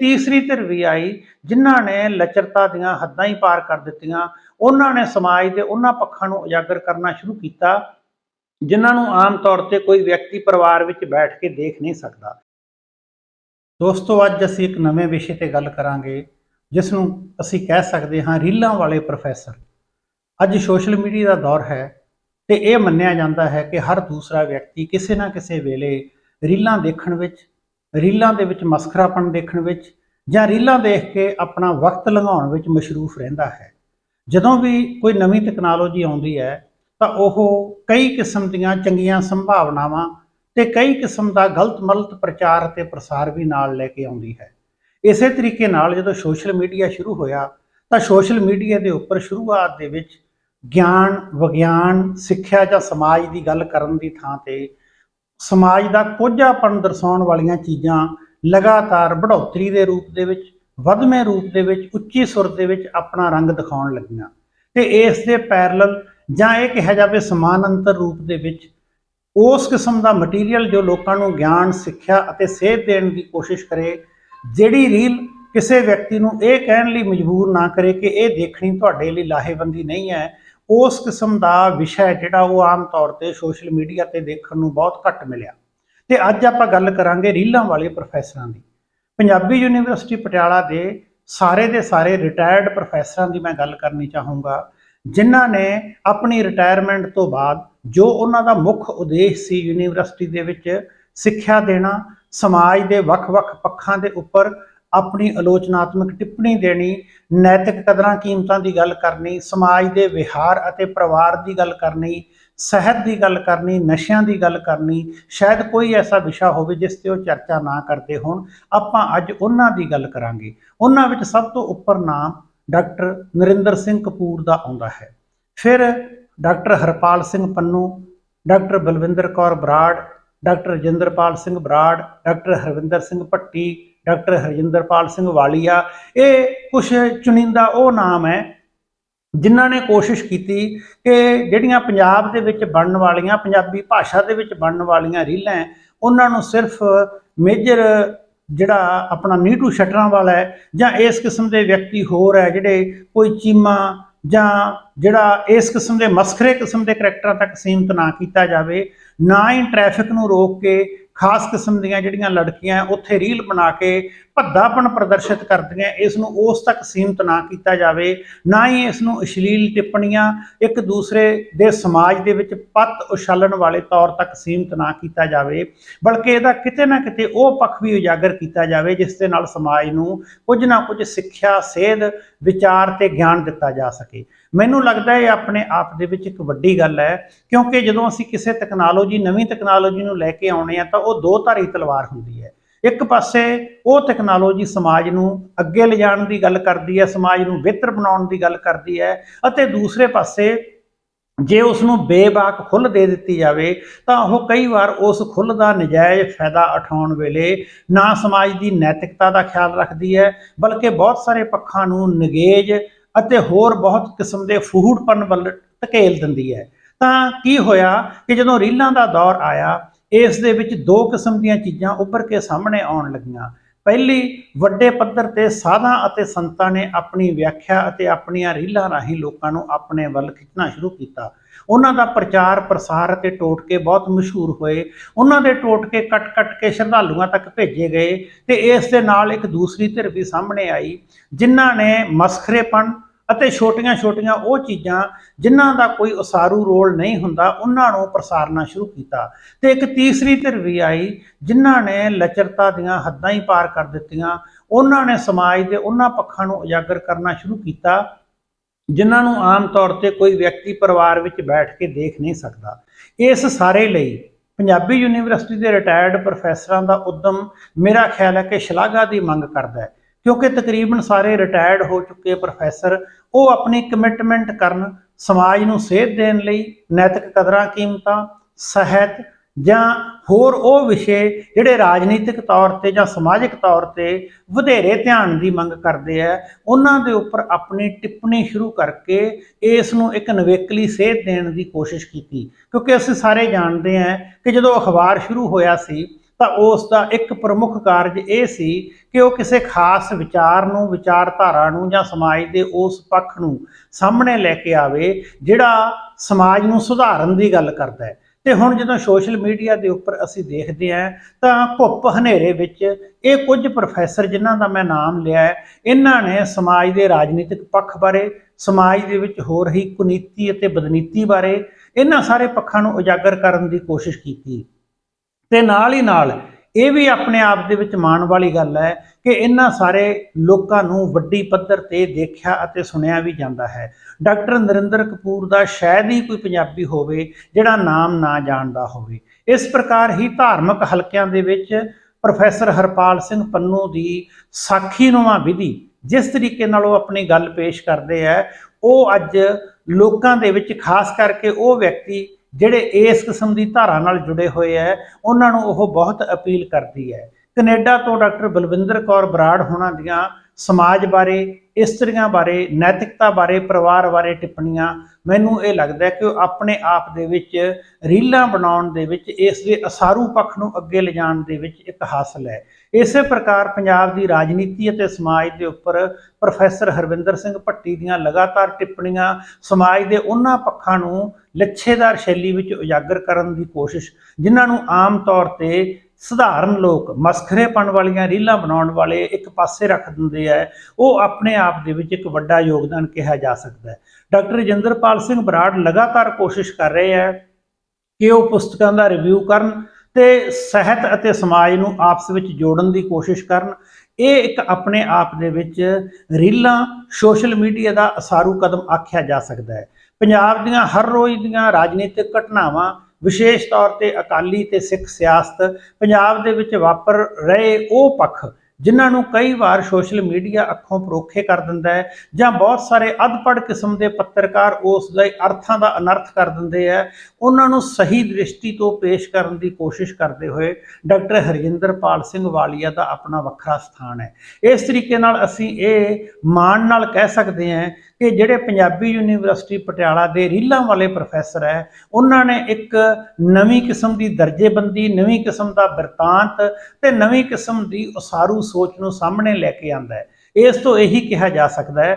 ਤੀਸਰੀ ਧਿਰ ਵੀ ਆਈ, ਜਿਨ੍ਹਾਂ ਨੇ ਲਚਰਤਾ ਦੀਆਂ ਹੱਦਾਂ ਹੀ ਪਾਰ ਕਰ ਦਿੱਤੀਆਂ। ਉਹਨਾਂ ਨੇ ਸਮਾਜ ਦੇ ਉਹਨਾਂ ਪੱਖਾਂ ਨੂੰ ਉਜਾਗਰ ਕਰਨਾ ਸ਼ੁਰੂ ਕੀਤਾ, ਜਿਨ੍ਹਾਂ ਨੂੰ ਆਮ ਤੌਰ ਤੇ ਕੋਈ ਵਿਅਕਤੀ ਪਰਿਵਾਰ ਵਿੱਚ ਬੈਠ ਕੇ ਦੇਖ ਨਹੀਂ ਸਕਦਾ। ਦੋਸਤੋ, ਅੱਜ ਅਸੀਂ ਇੱਕ ਨਵੇਂ ਵਿਸ਼ੇ ਤੇ ਗੱਲ ਕਰਾਂਗੇ, ਜਿਸ ਨੂੰ ਅਸੀਂ ਕਹਿ ਸਕਦੇ ਹਾਂ ਰੀਲਾਂ ਵਾਲੇ ਪ੍ਰੋਫੈਸਰ। ਅੱਜ ਸੋਸ਼ਲ ਮੀਡੀਆ ਦਾ ਦੌਰ ਹੈ ਤੇ ਇਹ ਮੰਨਿਆ ਜਾਂਦਾ ਹੈ ਕਿ ਹਰ ਦੂਸਰਾ ਵਿਅਕਤੀ ਕਿਸੇ ਨਾ ਕਿਸੇ ਵੇਲੇ ਰੀਲਾਂ ਦੇਖਣ ਵਿੱਚ ਰੀਲਾਂ ਦੇ ਵਿੱਚ ਮਸਖਰਾਪਣ ਦੇਖਣ ਵਿੱਚ ਜਾਂ ਰੀਲਾਂ ਦੇਖ ਕੇ ਆਪਣਾ ਵਕਤ ਲੰਘਾਉਣ ਵਿੱਚ ਮਸ਼ਰੂਫ ਰਹਿੰਦਾ ਹੈ। ਜਦੋਂ ਵੀ ਕੋਈ ਨਵੀਂ ਟੈਕਨੋਲੋਜੀ ਆਉਂਦੀ ਹੈ, ਤਾਂ ਉਹ ਕਈ ਕਿਸਮ ਦੀਆਂ ਚੰਗੀਆਂ ਸੰਭਾਵਨਾਵਾਂ ਤੇ ਕਈ ਕਿਸਮ ਦਾ ਗਲਤ ਮਲਤ ਪ੍ਰਚਾਰ ਅਤੇ ਪ੍ਰਸਾਰ ਵੀ ਨਾਲ ਲੈ ਕੇ ਆਉਂਦੀ ਹੈ। ਇਸੇ ਤਰੀਕੇ ਨਾਲ ਜਦੋਂ ਸੋਸ਼ਲ ਮੀਡੀਆ ਸ਼ੁਰੂ ਹੋਇਆ, ਤਾਂ ਸੋਸ਼ਲ ਮੀਡੀਆ ਦੇ ਉੱਪਰ ਸ਼ੁਰੂਆਤ ਦੇ ਵਿੱਚ ਗਿਆਨ, ਵਿਗਿਆਨ, ਸਿੱਖਿਆ ਜਾਂ ਸਮਾਜ ਦੀ ਗੱਲ ਕਰਨ ਦੀ ਥਾਂ ਤੇ ਸਮਾਜ ਦਾ ਕੋਝਾਪਣ ਦਰਸਾਉਣ ਵਾਲੀਆਂ ਚੀਜ਼ਾਂ ਲਗਾਤਾਰ ਬੜੋਤਰੀ ਦੇ ਰੂਪ ਦੇ ਵਿੱਚ, ਵਧਵੇਂ ਰੂਪ ਦੇ ਵਿੱਚ, ਉੱਚੀ ਸੁਰ ਦੇ ਵਿੱਚ ਆਪਣਾ ਰੰਗ ਦਿਖਾਉਣ ਲੱਗੀਆਂ। ਤੇ ਇਸ ਦੇ ਪੈਰਲਲ ਜਾਂ ਇਹ ਕਿਹਾ ਜਾਵੇ ਸਮਾਨ ਅੰਤਰ ਰੂਪ ਦੇ ਵਿੱਚ ਉਸ ਕਿਸਮ ਦਾ ਮਟੀਰੀਅਲ ਜੋ ਲੋਕਾਂ ਨੂੰ ਗਿਆਨ, ਸਿੱਖਿਆ ਅਤੇ ਸੇਧ ਦੇਣ ਦੀ ਕੋਸ਼ਿਸ਼ ਕਰੇ, ਜਿਹੜੀ ਰੀਲ ਕਿਸੇ ਵਿਅਕਤੀ ਨੂੰ ਇਹ ਕਹਿਣ ਲਈ ਮਜਬੂਰ ਨਾ ਕਰੇ ਕਿ ਇਹ ਦੇਖਣੀ ਤੁਹਾਡੇ ਲਈ ਲਾਹੇਵੰਦੀ ਨਹੀਂ ਹੈ ਉਸ ਕਿਸਮ ਦਾ ਵਿਸ਼ਾ ਜਿਹੜਾ ਉਹ ਆਮ ਤੌਰ ਤੇ ਸੋਸ਼ਲ ਮੀਡੀਆ ਤੇ ਦੇਖਣ ਨੂੰ ਬਹੁਤ ਘੱਟ ਮਿਲਿਆ। ਤੇ ਅੱਜ ਆਪਾਂ ਗੱਲ ਕਰਾਂਗੇ ਰੀਲਾਂ ਵਾਲੇ ਪ੍ਰੋਫੈਸਰਾਂ ਦੀ। ਪੰਜਾਬੀ ਯੂਨੀਵਰਸਿਟੀ ਪਟਿਆਲਾ ਦੇ ਸਾਰੇ ਦੇ ਸਾਰੇ ਰਿਟਾਇਰਡ ਪ੍ਰੋਫੈਸਰਾਂ ਦੀ ਮੈਂ ਗੱਲ ਕਰਨੀ ਚਾਹੂੰਗਾ, ਜਿਨ੍ਹਾਂ ਨੇ ਆਪਣੀ ਰਿਟਾਇਰਮੈਂਟ ਤੋਂ ਬਾਅਦ ਜੋ ਉਹਨਾਂ ਦਾ ਮੁੱਖ ਉਦੇਸ਼ ਸੀ ਯੂਨੀਵਰਸਿਟੀ ਦੇ ਵਿੱਚ ਸਿੱਖਿਆ ਦੇਣਾ, ਸਮਾਜ ਦੇ ਵੱਖ-ਵੱਖ ਪੱਖਾਂ ਦੇ ਉੱਪਰ ਆਪਣੀ ਆਲੋਚਨਾਤਮਕ ਟਿੱਪਣੀ ਦੇਣੀ, ਨੈਤਿਕ ਕਦਰਾਂ ਕੀਮਤਾਂ ਦੀ ਗੱਲ ਕਰਨੀ, ਸਮਾਜ ਦੇ ਵਿਹਾਰ ਅਤੇ ਪਰਿਵਾਰ ਦੀ ਗੱਲ ਕਰਨੀ, ਸਿਹਤ ਦੀ ਗੱਲ ਕਰਨੀ, ਨਸ਼ਿਆਂ ਦੀ ਗੱਲ ਕਰਨੀ, ਸ਼ਾਇਦ ਕੋਈ ਐਸਾ ਵਿਸ਼ਾ ਹੋਵੇ ਜਿਸ ਤੇ ਉਹ ਚਰਚਾ ਨਾ ਕਰਦੇ ਹੋਣ, ਆਪਾਂ ਅੱਜ ਉਹਨਾਂ ਦੀ ਗੱਲ ਕਰਾਂਗੇ। ਉਹਨਾਂ ਵਿੱਚ ਸਭ ਤੋਂ ਉੱਪਰ ਨਾਮ ਡਾਕਟਰ ਨਰਿੰਦਰ ਸਿੰਘ ਕਪੂਰ ਦਾ ਆਉਂਦਾ ਹੈ। ਫਿਰ doctor Harpal Singh Pannu, doctor Balwinder Kaur Brar, doctor Rajinderpal Singh Brar, doctor Harvinder Singh Bhatti doctor Harjinderpal Singh Walia. ਇਹ ਕੁਝ ਚੁਣਿੰਦਾ ਉਹ ਨਾਮ ਹੈ, ਜਿਨ੍ਹਾਂ ਨੇ ਕੋਸ਼ਿਸ਼ ਕੀਤੀ ਕਿ ਜਿਹੜੀਆਂ ਪੰਜਾਬ ਦੇ ਵਿੱਚ ਬਣਨ ਵਾਲੀਆਂ, ਪੰਜਾਬੀ ਭਾਸ਼ਾ ਦੇ ਵਿੱਚ ਬਣਨ ਵਾਲੀਆਂ ਰੀਲਾਂ ਉਹਨਾਂ ਨੂੰ ਸਿਰਫ ਮੇਜਰ ਜਿਹੜਾ ਆਪਣਾ ਨੀਟੂ ਸ਼ਟਰਾਂ ਵਾਲਾ ਹੈ ਜਾਂ ਇਸ ਕਿਸਮ ਦੇ ਵਿਅਕਤੀ ਹੋਰ ਹੈ ਜਿਹੜੇ ਕੋਈ ਚੀਮਾ ਜਾਂ ਜਿਹੜਾ ਇਸ ਕਿਸਮ ਦੇ ਮਸਖਰੇ ਕਿਸਮ ਦੇ ਕਰੈਕਟਰਾਂ ਤੱਕ ਸੀਮਤ ਨਾ ਕੀਤਾ ਜਾਵੇ, ਨਾ ਹੀ ਟ੍ਰੈਫਿਕ ਨੂੰ ਰੋਕ ਕੇ ਖਾਸ ਕਿਸਮ ਦੀਆਂ ਜਿਹੜੀਆਂ ਲੜਕੀਆਂ ਉੱਥੇ ਰੀਲ ਬਣਾ ਕੇ ਭੱਦਾਪਣ ਪ੍ਰਦਰਸ਼ਿਤ ਕਰਦੀਆਂ, ਇਸ ਨੂੰ ਉਸ ਤੱਕ ਸੀਮਤ ਨਾ ਕੀਤਾ ਜਾਵੇ, ਨਾ ਹੀ ਇਸ ਨੂੰ ਅਸ਼ਲੀਲ ਟਿੱਪਣੀਆਂ ਇੱਕ ਦੂਸਰੇ ਦੇ ਸਮਾਜ ਦੇ ਵਿੱਚ ਪੱਤ ਉਛਾਲਣ ਵਾਲੇ ਤੌਰ ਤੱਕ ਸੀਮਤ ਨਾ ਕੀਤਾ ਜਾਵੇ, ਬਲਕਿ ਇਹਦਾ ਕਿਤੇ ਨਾ ਕਿਤੇ ਉਹ ਪੱਖ ਵੀ ਉਜਾਗਰ ਕੀਤਾ ਜਾਵੇ, ਜਿਸ ਦੇ ਨਾਲ ਸਮਾਜ ਨੂੰ ਕੁਝ ਨਾ ਕੁਝ ਸਿੱਖਿਆ, ਸੇਧ, ਵਿਚਾਰ ਤੇ ਗਿਆਨ ਦਿੱਤਾ ਜਾ ਸਕੇ। ਮੈਨੂੰ ਲੱਗਦਾ ਇਹ ਆਪਣੇ ਆਪ ਦੇ ਵਿੱਚ ਇੱਕ ਵੱਡੀ ਗੱਲ ਹੈ, ਕਿਉਂਕਿ ਜਦੋਂ ਅਸੀਂ ਕਿਸੇ ਟੈਕਨੋਲੋਜੀ ਨਵੀਂ ਟੈਕਨੋਲੋਜੀ ਨੂੰ ਲੈ ਕੇ ਆਉਣੇ ਆ ਤਾਂ ਉਹ ਦੋ ਧਾਰੀ ਤਲਵਾਰ ਹੁੰਦੀ ਹੈ। ਇੱਕ ਪਾਸੇ ਉਹ ਟੈਕਨੋਲੋਜੀ ਸਮਾਜ ਨੂੰ ਅੱਗੇ ਲਿਜਾਣ ਦੀ ਗੱਲ ਕਰਦੀ ਹੈ, ਸਮਾਜ ਨੂੰ ਬਿਹਤਰ ਬਣਾਉਣ ਦੀ ਗੱਲ ਕਰਦੀ ਹੈ ਅਤੇ ਦੂਸਰੇ ਪਾਸੇ ਜੇ ਉਸ ਨੂੰ ਬੇਬਾਕ ਖੁੱਲ੍ਹ ਦੇ ਦਿੱਤੀ ਜਾਵੇ ਤਾਂ ਉਹ ਕਈ ਵਾਰ ਉਸ ਖੁੱਲ੍ਹ ਦਾ ਨਜਾਇਜ਼ ਫਾਇਦਾ ਉਠਾਉਣ ਵੇਲੇ ਨਾ ਸਮਾਜ ਦੀ ਨੈਤਿਕਤਾ ਦਾ ਖਿਆਲ ਰੱਖਦੀ ਹੈ, ਬਲਕਿ ਬਹੁਤ ਸਾਰੇ ਪੱਖਾਂ ਨੂੰ ਨਗੇਜ ਅਤੇ ਹੋਰ ਬਹੁਤ ਕਿਸਮ ਦੇ ਫੂਹੜਪਨ ਵੱਲ ਧਕੇਲ ਦਿੰਦੀ ਹੈ। ਤਾਂ ਕੀ ਹੋਇਆ ਕਿ ਜਦੋਂ ਰੀਲਾਂ ਦਾ ਦੌਰ ਆਇਆ ਇਸ ਦੇ ਵਿੱਚ ਦੋ ਕਿਸਮ ਦੀਆਂ ਚੀਜ਼ਾਂ ਉੱਭਰ ਕੇ ਸਾਹਮਣੇ ਆਉਣ ਲੱਗੀਆਂ। ਪਹਿਲੀ, ਵੱਡੇ ਪੱਧਰ ਤੇ ਸਾਧਾਂ ਅਤੇ ਸੰਤਾਂ ਨੇ ਆਪਣੀ ਵਿਆਖਿਆ ਅਤੇ ਆਪਣੀਆਂ ਰੀਲਾਂ ਰਾਹੀਂ ਲੋਕਾਂ ਨੂੰ ਆਪਣੇ ਵੱਲ ਖਿੱਚਣਾ ਸ਼ੁਰੂ ਕੀਤਾ। ਉਹਨਾਂ ਦਾ ਪ੍ਰਚਾਰ, ਪ੍ਰਸਾਰ ਅਤੇ ਟੋਟਕੇ ਬਹੁਤ ਮਸ਼ਹੂਰ ਹੋਏ। ਉਹਨਾਂ ਦੇ ਟੋਟਕੇ ਕੱਟ-ਕੱਟ ਕੇ ਸ਼ਰਧਾਲੂਆਂ ਤੱਕ ਭੇਜੇ ਗਏ ਤੇ ਇਸ ਦੇ ਨਾਲ ਇੱਕ ਦੂਸਰੀ ਧਿਰ ਵੀ ਸਾਹਮਣੇ ਆਈ, ਜਿਨ੍ਹਾਂ ਨੇ ਮਸਖਰੇਪਣ ਅਤੇ ਛੋਟੀਆਂ-ਛੋਟੀਆਂ ਉਹ ਚੀਜ਼ਾਂ ਜਿਨ੍ਹਾਂ ਦਾ ਕੋਈ ਉਸਾਰੂ ਰੋਲ ਨਹੀਂ ਹੁੰਦਾ, ਉਹਨਾਂ ਨੂੰ ਪ੍ਰਸਾਰਨਾ ਸ਼ੁਰੂ ਕੀਤਾ। ਤੇ ਇੱਕ ਤੀਸਰੀ ਧਿਰ ਵੀ ਆਈ, ਜਿਨ੍ਹਾਂ ਨੇ ਲਚਰਤਾ ਦੀਆਂ ਹੱਦਾਂ ਹੀ ਪਾਰ ਕਰ ਦਿੱਤੀਆਂ। ਉਹਨਾਂ ਨੇ ਸਮਾਜ ਦੇ ਉਹਨਾਂ ਪੱਖਾਂ ਨੂੰ ਉਜਾਗਰ ਕਰਨਾ ਸ਼ੁਰੂ ਕੀਤਾ, ਜਿਨ੍ਹਾਂ ਨੂੰ ਆਮ ਤੌਰ ਤੇ ਕੋਈ ਵਿਅਕਤੀ ਪਰਿਵਾਰ ਵਿੱਚ ਬੈਠ ਕੇ ਦੇਖ ਨਹੀਂ ਸਕਦਾ। ਇਸ ਸਾਰੇ ਲਈ ਪੰਜਾਬੀ ਯੂਨੀਵਰਸਿਟੀ ਦੇ ਰਿਟਾਇਰਡ ਪ੍ਰੋਫੈਸਰਾਂ ਦਾ ਉਦਮ ਮੇਰਾ ਖਿਆਲ ਹੈ ਕਿ ਸ਼ਲਾਘਾ ਦੀ ਮੰਗ ਕਰਦਾ ਹੈ। ਕਿਉਂਕਿ ਤਕਰੀਬਨ ਸਾਰੇ ਰਿਟਾਇਰਡ ਹੋ ਚੁੱਕੇ ਪ੍ਰੋਫੈਸਰ ਉਹ ਆਪਣੀ ਕਮਿਟਮੈਂਟ ਕਰਨ ਸਮਾਜ ਨੂੰ ਸੇਧ ਦੇਣ ਲਈ ਨੈਤਿਕ ਕਦਰਾਂ, ਕੀਮਤਾਂ, ਸਹਿਤ ਜਾਂ ਹੋਰ ਉਹ ਵਿਸ਼ੇ ਜਿਹੜੇ ਰਾਜਨੀਤਿਕ ਤੌਰ ਤੇ ਜਾਂ ਸਮਾਜਿਕ ਤੌਰ ਤੇ ਵਧੇਰੇ ਧਿਆਨ ਦੀ ਮੰਗ ਕਰਦੇ ਆ, ਉਹਨਾਂ ਦੇ ਉੱਪਰ ਆਪਣੀ ਟਿੱਪਣੀ ਸ਼ੁਰੂ ਕਰਕੇ ਇਸ ਨੂੰ ਇੱਕ ਨਵੇਕਲੀ ਸੇਧ ਦੇਣ ਦੀ ਕੋਸ਼ਿਸ਼ ਕੀਤੀ। ਕਿਉਂਕਿ ਅਸੀਂ ਸਾਰੇ ਜਾਣਦੇ ਹਾਂ ਕਿ ਜਦੋਂ ਅਖਬਾਰ ਸ਼ੁਰੂ ਹੋਇਆ ਸੀ ਤਾਂ ਉਸ ਦਾ ਇੱਕ ਪ੍ਰਮੁੱਖ ਕਾਰਜ ਇਹ ਸੀ ਕਿ ਉਹ ਕਿਸੇ ਖਾਸ ਵਿਚਾਰ ਨੂੰ, ਵਿਚਾਰਧਾਰਾ ਨੂੰ ਜਾਂ ਸਮਾਜ ਦੇ ਉਸ ਪੱਖ ਨੂੰ ਸਾਹਮਣੇ ਲੈ ਕੇ ਆਵੇ, ਜਿਹੜਾ ਸਮਾਜ ਨੂੰ ਸੁਧਾਰਨ ਦੀ ਗੱਲ ਕਰਦਾ ਹੈ। ਤੇ ਹੁਣ ਜਦੋਂ ਸੋਸ਼ਲ ਮੀਡੀਆ ਦੇ ਉੱਪਰ ਅਸੀਂ ਦੇਖਦੇ ਹਾਂ, ਤਾਂ ਘੁੱਪ ਹਨੇਰੇ ਵਿੱਚ ਇਹ ਕੁਝ ਪ੍ਰੋਫੈਸਰ ਜਿਨ੍ਹਾਂ ਦਾ ਮੈਂ ਨਾਮ ਲਿਆ ਹੈ, ਇਹਨਾਂ ਨੇ ਸਮਾਜ ਦੇ ਰਾਜਨੀਤਿਕ ਪੱਖ ਬਾਰੇ, ਸਮਾਜ ਦੇ ਵਿੱਚ ਹੋ ਰਹੀ ਕੁਨੀਤੀ ਅਤੇ ਬਦਨੀਤੀ ਬਾਰੇ ਇਹਨਾਂ ਸਾਰੇ ਪੱਖਾਂ ਨੂੰ ਉਜਾਗਰ ਕਰਨ ਦੀ ਕੋਸ਼ਿਸ਼ ਕੀਤੀ। ਤੇ ਨਾਲ ਹੀ ਨਾਲ ਇਹ ਵੀ ਆਪਣੇ ਆਪ ਦੇ ਵਿੱਚ ਮਾਣ ਵਾਲੀ ਗੱਲ ਹੈ ਕਿ ਇਹਨਾਂ ਸਾਰੇ ਲੋਕਾਂ ਨੂੰ ਵੱਡੀ ਪੱਧਰ ਤੇ ਦੇਖਿਆ ਅਤੇ ਸੁਣਿਆ ਵੀ ਜਾਂਦਾ ਹੈ। ਡਾਕਟਰ ਨਰਿੰਦਰ ਕਪੂਰ ਦਾ ਸ਼ਾਇਦ ਹੀ ਕੋਈ ਪੰਜਾਬੀ ਹੋਵੇ ਜਿਹੜਾ ਨਾਮ ਨਾ ਜਾਣਦਾ ਹੋਵੇ। ਇਸ ਪ੍ਰਕਾਰ ਹੀ ਧਾਰਮਿਕ ਹਲਕਿਆਂ ਦੇ ਵਿੱਚ ਪ੍ਰੋਫੈਸਰ ਹਰਪਾਲ ਸਿੰਘ ਪੰਨੂ ਦੀ ਸਾਖੀ ਸਾਖੀਨੁਮਾ ਵਿਧੀ ਜਿਸ ਤਰੀਕੇ ਨਾਲ ਉਹ ਆਪਣੀ ਗੱਲ ਪੇਸ਼ ਕਰਦੇ ਆ ਉਹ ਅੱਜ ਲੋਕਾਂ ਦੇ ਵਿੱਚ ਖਾਸ ਕਰਕੇ ਉਹ ਵਿਅਕਤੀ ਜਿਹੜੇ ਇਸ ਕਿਸਮ ਦੀ ਧਾਰਾ ਨਾਲ ਜੁੜੇ ਹੋਏ ਹੈ ਉਹਨਾਂ ਨੂੰ ਉਹ ਬਹੁਤ ਅਪੀਲ ਕਰਦੀ ਹੈ। ਕੈਨੇਡਾ ਤੋਂ ਡਾਕਟਰ ਬਲਵਿੰਦਰ ਕੌਰ ਬਰਾੜ ਹੋਣਾ ਦੀਆਂ ਸਮਾਜ ਬਾਰੇ, ਇਸਤਰੀਆਂ ਬਾਰੇ, ਨੈਤਿਕਤਾ ਬਾਰੇ, ਪਰਿਵਾਰ ਬਾਰੇ ਟਿੱਪਣੀਆਂ, ਮੈਨੂੰ ਇਹ ਲੱਗਦਾ ਕਿ ਉਹ ਆਪਣੇ ਆਪ ਦੇ ਵਿੱਚ ਰੀਲਾਂ ਬਣਾਉਣ ਦੇ ਵਿੱਚ, ਇਸ ਦੇ ਅਸਾਰੂ ਪੱਖ ਨੂੰ ਅੱਗੇ ਲਿਜਾਣ ਦੇ ਵਿੱਚ ਇੱਕ ਹਾਸਲ ਹੈ। ਇਸੇ ਪ੍ਰਕਾਰ ਪੰਜਾਬ ਦੀ ਰਾਜਨੀਤੀ ਅਤੇ ਸਮਾਜ ਦੇ ਉੱਪਰ ਪ੍ਰੋਫੈਸਰ ਹਰਵਿੰਦਰ ਸਿੰਘ ਭੱਟੀ ਦੀਆਂ ਲਗਾਤਾਰ ਟਿੱਪਣੀਆਂ, ਸਮਾਜ ਦੇ ਉਹਨਾਂ ਪੱਖਾਂ ਨੂੰ ਲੱਛੇਦਾਰ ਸ਼ੈਲੀ ਵਿੱਚ ਉਜਾਗਰ ਕਰਨ ਦੀ ਕੋਸ਼ਿਸ਼, ਜਿਨ੍ਹਾਂ ਨੂੰ ਆਮ ਤੌਰ ਤੇ ਸਧਾਰਨ ਲੋਕ ਮਸਖਰੇ ਮਸਖਰੇਪਣ ਵਾਲੀਆਂ ਰੀਲਾਂ ਬਣਾਉਣ ਵਾਲੇ ਇੱਕ ਪਾਸੇ ਰੱਖ ਦਿੰਦੇ ਆ, ਉਹ ਆਪਣੇ ਆਪ ਦੇ ਵਿੱਚ ਇੱਕ ਵੱਡਾ ਯੋਗਦਾਨ ਕਿਹਾ ਜਾ ਸਕਦਾ ਹੈ। ਡਾਕਟਰ ਰਜਿੰਦਰਪਾਲ ਸਿੰਘ ਬਰਾੜ ਲਗਾਤਾਰ ਕੋਸ਼ਿਸ਼ ਕਰ ਰਹੇ ਹੈ ਕਿ ਉਹ ਪੁਸਤਕਾਂ ਦਾ ਰਿਵਿਊ ਕਰਨ ਤੇ ਸਾਹਿਤ ਅਤੇ ਸਮਾਜ ਨੂੰ ਆਪਸ ਵਿੱਚ ਜੋੜਨ ਦੀ ਕੋਸ਼ਿਸ਼ ਕਰਨ। ਇਹ ਇੱਕ ਆਪਣੇ ਆਪ ਦੇ ਵਿੱਚ ਰੀਲਾਂ ਸੋਸ਼ਲ ਮੀਡੀਆ ਦਾ ਅਸਾਰੂ ਕਦਮ ਆਖਿਆ ਜਾ ਸਕਦਾ ਹੈ। ਪੰਜਾਬ ਦੀਆਂ ਹਰ ਰੋਜ਼ ਦੀਆਂ ਰਾਜਨੀਤਿਕ ਘਟਨਾਵਾਂ ਵਿਸ਼ੇਸ਼ ਤੌਰ ਤੇ ਅਕਾਲੀ ਤੇ ਸਿੱਖ ਸਿਆਸਤ ਪੰਜਾਬ ਦੇ ਵਿੱਚ ਵਾਪਰ ਰਹੇ ਉਹ ਪੱਖ, ਜਿਨ੍ਹਾਂ ਨੂੰ ਕਈ ਵਾਰ ਸੋਸ਼ਲ ਮੀਡੀਆ ਅੱਖੋਂ ਪਰੋਖੇ ਕਰ ਦਿੰਦਾ ਹੈ ਜਾਂ ਬਹੁਤ ਸਾਰੇ ਅਧਪੜ ਕਿਸਮ ਦੇ ਪੱਤਰਕਾਰ ਉਸ ਦੇ ਅਰਥਾਂ ਦਾ ਅਨਰਥ ਕਰ ਦਿੰਦੇ ਆ, ਉਹਨਾਂ ਨੂੰ ਸਹੀ ਦ੍ਰਿਸ਼ਟੀ ਤੋਂ ਪੇਸ਼ ਕਰਨ ਦੀ ਕੋਸ਼ਿਸ਼ ਕਰਦੇ ਹੋਏ ਡਾਕਟਰ ਹਰਜਿੰਦਰਪਾਲ ਸਿੰਘ ਵਾਲੀਆ ਦਾ ਆਪਣਾ ਵੱਖਰਾ ਸਥਾਨ ਹੈ। ਇਸ ਤਰੀਕੇ ਨਾਲ ਅਸੀਂ ਇਹ ਮਾਣ ਨਾਲ ਕਹਿ ਸਕਦੇ ਹਾਂ ਕਿ ਜਿਹੜੇ ਪੰਜਾਬੀ ਯੂਨੀਵਰਸਿਟੀ ਪਟਿਆਲਾ ਦੇ ਰੀਲਾਂ ਵਾਲੇ ਪ੍ਰੋਫੈਸਰ ਹੈ, ਉਹਨਾਂ ਨੇ ਇੱਕ ਨਵੀਂ ਕਿਸਮ ਦੀ ਦਰਜੇਬੰਦੀ, ਨਵੀਂ ਕਿਸਮ ਦਾ ਬਿਰਤਾਂਤ ਤੇ ਨਵੀਂ ਕਿਸਮ ਦੀ ਉਸਾਰੂ ਸੋਚ ਨੂੰ ਸਾਹਮਣੇ ਲੈ ਕੇ ਆਂਦਾ ਹੈ। ਇਸ ਤੋਂ ਇਹੀ ਕਿਹਾ ਜਾ ਸਕਦਾ ਹੈ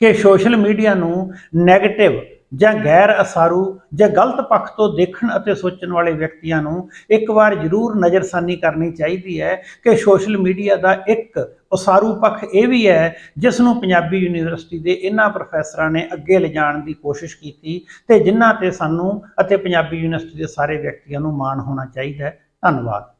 ਕਿ ਸੋਸ਼ਲ ਮੀਡੀਆ ਨੂੰ 네ਗੇਟਿਵ ਜਾਂ ਗੈਰ ਅਸਾਰੂ ਜਾਂ ਗਲਤ ਪੱਖ ਤੋਂ ਦੇਖਣ ਅਤੇ ਸੋਚਣ ਵਾਲੇ ਵਿਅਕਤੀਆਂ ਨੂੰ ਇੱਕ ਵਾਰ ਜ਼ਰੂਰ ਨਜ਼ਰਸਾਨੀ ਕਰਨੀ ਚਾਹੀਦੀ ਹੈ ਕਿ ਸੋਸ਼ਲ ਮੀਡੀਆ ਦਾ ਇੱਕ ਉਸਾਰੂ ਪੱਖ ਇਹ ਵੀ ਹੈ, ਜਿਸ ਨੂੰ ਪੰਜਾਬੀ ਯੂਨੀਵਰਸਿਟੀ ਦੇ ਇਹਨਾਂ ਪ੍ਰੋਫੈਸਰਾਂ ਨੇ ਅੱਗੇ ਲਿਜਾਣ ਦੀ ਕੋਸ਼ਿਸ਼ ਕੀਤੀ ਤੇ ਜਿਨ੍ਹਾਂ ਤੇ ਸਾਨੂੰ ਅਤੇ ਪੰਜਾਬੀ ਯੂਨੀਵਰਸਿਟੀ ਦੇ ਸਾਰੇ ਵਿਅਕਤੀਆਂ ਨੂੰ ਮਾਣ ਹੋਣਾ ਚਾਹੀਦਾ ਹੈ। ਧੰਨਵਾਦ।